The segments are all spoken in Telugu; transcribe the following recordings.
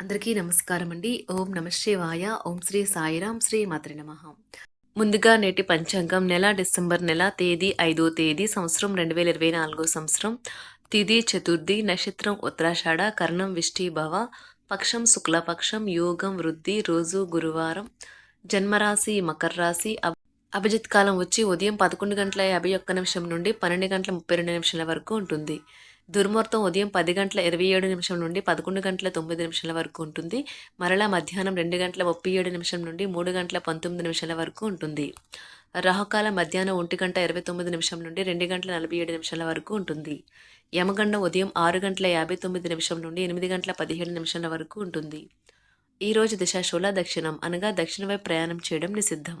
అందరికీ నమస్కారం అండి ఓం నమ శివాయ. ఓం శ్రీ సాయిరాం శ్రీ మాత్రి నమ. ముందుగా నేటి పంచాంగం నెల డిసెంబర్ నెల తేదీ ఐదో తేదీ సంవత్సరం రెండు వేల ఇరవై నాలుగో సంవత్సరం. తిథి చతుర్థి నక్షత్రం ఉత్తరాషాఢ కర్ణం విష్టిభవ పక్షం శుక్లపక్షం యోగం వృద్ధి రోజు గురువారం. జన్మరాశి మకర రాశి అభిజిత్ కాలం వచ్చి ఉదయం పదకొండు గంటల యాభై ఒక్క నిమిషం నుండి పన్నెండు గంటల ముప్పై రెండు నిమిషాల వరకు ఉంటుంది. దుర్ముహూర్తం ఉదయం పది గంటల ఇరవై ఏడు నిమిషం నుండి పదకొండు గంటల తొమ్మిది నిమిషాల వరకు ఉంటుంది. మరలా మధ్యాహ్నం రెండు గంటల ముప్పై ఏడు నిమిషం నుండి మూడు గంటల పంతొమ్మిది నిమిషాల వరకు ఉంటుంది. రాహుకాల మధ్యాహ్నం ఒంటి గంట ఇరవై తొమ్మిది నిమిషం నుండి రెండు గంటల నలభై ఏడు నిమిషాల వరకు ఉంటుంది. యమగండం ఉదయం ఆరు గంటల యాభై తొమ్మిది నిమిషం నుండి ఎనిమిది గంటల పదిహేడు నిమిషాల వరకు ఉంటుంది. ఈరోజు దిశాశూల దక్షిణం అనగా దక్షిణ వైపు ప్రయాణం చేయడం నిషిద్ధం.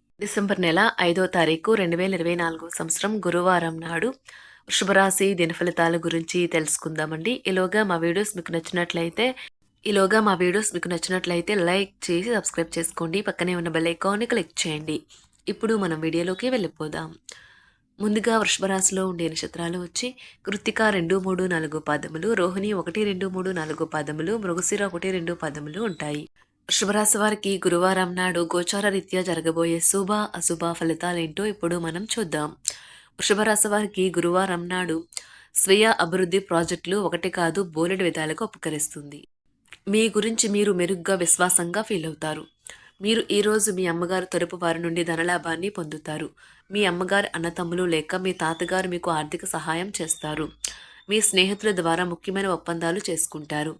డిసెంబర్ నెల ఐదో తారీఖు రెండు వేల ఇరవై నాలుగో సంవత్సరం గురువారం నాడు వృషభరాశి దినఫలితాల గురించి తెలుసుకుందామండి. ఈలోగా మా వీడియోస్ మీకు నచ్చినట్లయితే ఈలోగా మా వీడియోస్ మీకు నచ్చినట్లయితే లైక్ చేసి సబ్స్క్రైబ్ చేసుకోండి. పక్కనే ఉన్న బెల్ ఐకాన్ని క్లిక్ చేయండి. ఇప్పుడు మనం వీడియోలోకి వెళ్ళిపోదాం. ముందుగా వృషభరాశిలో ఉండే నక్షత్రాలు వచ్చి కృత్తిక రెండు మూడు నాలుగు పాదములు రోహిణి ఒకటి రెండు మూడు నాలుగు పాదములు మృగశిర ఒకటి రెండు పాదములు ఉంటాయి. శుభరాశి వారికి గురువారం నాడు గోచార రీత్యా జరగబోయే శుభ అశుభ ఫలితాలేంటో ఇప్పుడు మనం చూద్దాం. వృషభరాశి వారికి గురువారం నాడు స్వీయ అభివృద్ధి ప్రాజెక్టులు ఒకటి కాదు బోలెడు విధాలుగా ఉపకరిస్తుంది. మీ గురించి మీరు మెరుగ్గా విశ్వాసంగా ఫీల్ అవుతారు. మీరు ఈరోజు మీ అమ్మగారు తరపు వారి నుండి ధనలాభాన్ని పొందుతారు. మీ అమ్మగారు అన్నతమ్ములు లేక మీ తాతగారు మీకు ఆర్థిక సహాయం చేస్తారు. మీ స్నేహితుల ద్వారా ముఖ్యమైన ఒప్పందాలు చేసుకుంటారు.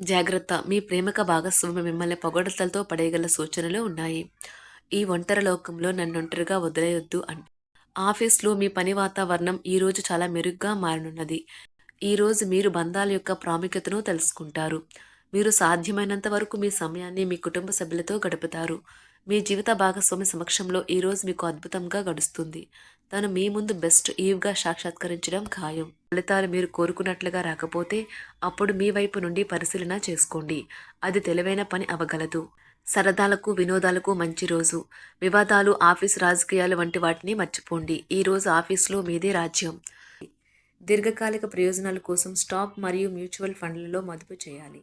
జాగ్రత్త. మీ ప్రేమక భాగస్వామి మిమ్మల్ని పొగడతలతో పడేయగల సూచనలు ఉన్నాయి. ఈ ఒంటరి లోకంలో నన్ను ఒంటరిగా వదిలేయొద్దు అంట ఆఫీస్లో మీ పని వాతావరణం ఈరోజు చాలా మెరుగ్గా మారనున్నది. ఈరోజు మీరు బంధాల యొక్క ప్రాముఖ్యతను తెలుసుకుంటారు. మీరు సాధ్యమైనంత వరకు మీ సమయాన్ని మీ కుటుంబ సభ్యులతో గడుపుతారు. మీ జీవిత భాగస్వామి సమక్షంలో ఈరోజు మీకు అద్భుతంగా గడుస్తుంది. తను మీ ముందు బెస్ట్ ఈవ్గా సాక్షాత్కరించడం ఖాయం. ఫలితాలు మీరు కోరుకున్నట్లుగా రాకపోతే అప్పుడు మీ వైపు నుండి పరిశీలన చేసుకోండి. అది తెలివైన పని అవగలదు. సరదాలకు వినోదాలకు మంచి రోజు. వివాదాలు ఆఫీస్ రాజకీయాలు వంటి వాటిని మర్చిపోండి. ఈ రోజు ఆఫీస్లో మీదే రాజ్యం. దీర్ఘకాలిక ప్రయోజనాల కోసం స్టాక్ మరియు మ్యూచువల్ ఫండ్లలో మదుపు చేయాలి.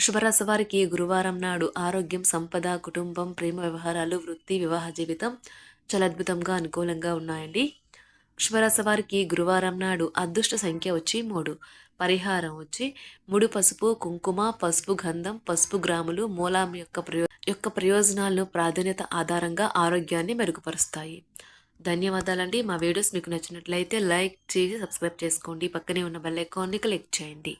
వృషభరాశి వారికి గురువారం నాడు ఆరోగ్యం సంపద కుటుంబం ప్రేమ వ్యవహారాలు వృత్తి వివాహ జీవితం చాలా అద్భుతంగా అనుకూలంగా ఉన్నాయండి. వృషభరాశి వారికి గురువారం నాడు అదృష్ట సంఖ్య వచ్చి మూడు. పరిహారం వచ్చి ముడు. పసుపు కుంకుమ పసుపు గంధం పసుపు గ్రాములు మూలం యొక్క ప్రయో యొక్క ప్రయోజనాలను ప్రాధాన్యత ఆధారంగా ఆరోగ్యాన్ని మెరుగుపరుస్తాయి. ధన్యవాదాలండి. మా వీడియోస్ మీకు నచ్చినట్లయితే లైక్ చేసి సబ్స్క్రైబ్ చేసుకోండి. పక్కనే ఉన్న బెల్ ఐకాన్ని క్లిక్ చేయండి.